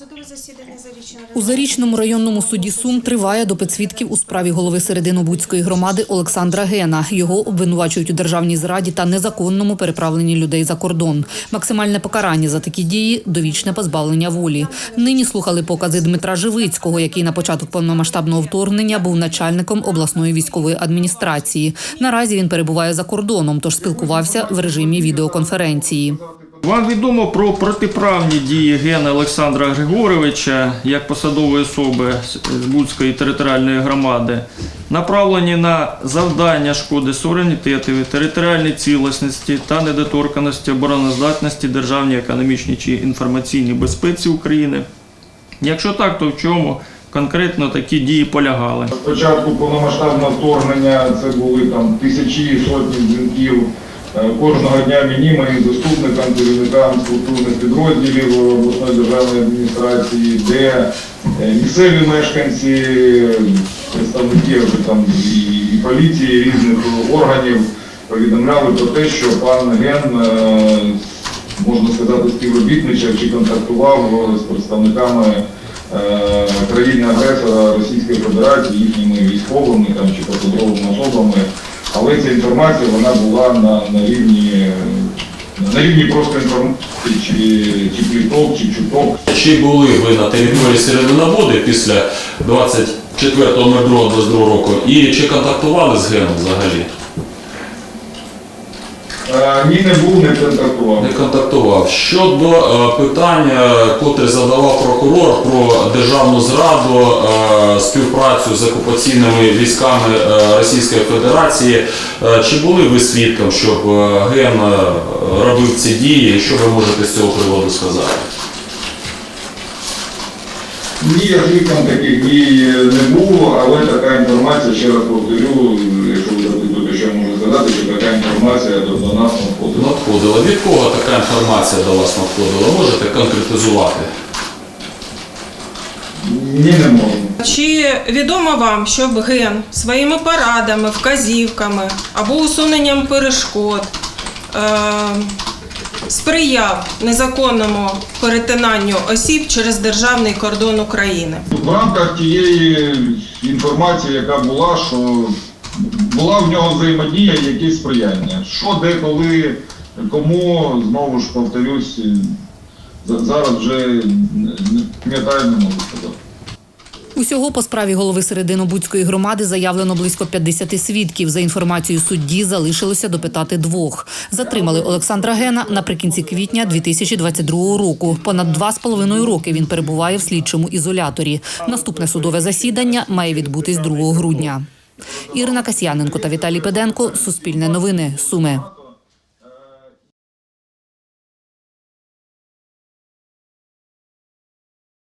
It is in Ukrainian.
Судове засідання зарічного У Зарічному районному суді Сум триває допит свідків у справі голови Серединобудської громади Олександра Гена. Його обвинувачують у державній зраді та незаконному переправленні людей за кордон. Максимальне покарання за такі дії довічне позбавлення волі. Нині слухали покази Дмитра Живицького, який на початок повномасштабного вторгнення був начальником обласної військової адміністрації. Наразі він перебуває за кордоном, тож спілкувався в режимі відеоконференції. Вам відомо про протиправні дії Гена Олександра Григоровича як посадової особи з територіальної громади, направлені на завдання шкоди суверенітетові, територіальній цілісності та недоторканості обороноздатності державній економічній чи інформаційній безпеці України. Якщо так, то в чому конкретно такі дії полягали? Спочатку повномасштабного вторгнення це були там тисячі сотні дзвінків. Е, Кожного дня мені, моїм заступникам, керівникам структурних підрозділів обласної державної адміністрації, де е, місцеві мешканці, представники там і, поліції, і різних органів повідомляли про те, що пан Ген, е, можна сказати, співробітничав чи контактував з представниками е, країни-агресора Російської Федерації, їхніми військовими там, чи посадовими особами. Але ця інформація вона була на, на рівні на рівні просто інформації, чи, чи пліток, чи чуток. Чи були ви на території серединоводи після 24.02.22 року і чи контактували з Геном взагалі? Е, Ні, не був, не контактував. Не контактував. Щодо е, питання, котре задавав прокурор про державну зраду, е, співпрацю з окупаційними військами Російської Федерації, чи були ви свідком, щоб Ген робив ці дії? Що ви можете з цього приводу сказати? Ні, я свідком таких дій не був, але така інформація, ще раз повторю, інформація до, нас надходила. Надходила. Від кого така інформація до вас надходила? Можете конкретизувати? Ні, не можу. Чи відомо вам, щоб ген своїми порадами, вказівками або усуненням перешкод е, сприяв незаконному перетинанню осіб через державний кордон України? В рамках тієї інформації, яка була, що була в нього взаємодія, і якесь сприяння. Що, де, коли, кому, знову ж повторюсь, зараз вже не пам'ятаю, не можу сказати. Усього по справі голови Серединобудської громади заявлено близько 50 свідків. За інформацією судді, залишилося допитати двох. Затримали Олександра Гена наприкінці квітня 2022 року. Понад два з половиною роки він перебуває в слідчому ізоляторі. Наступне судове засідання має відбутись 2 грудня. Ірина Касьяненко та Віталій Педенко. Суспільне новини. Суми.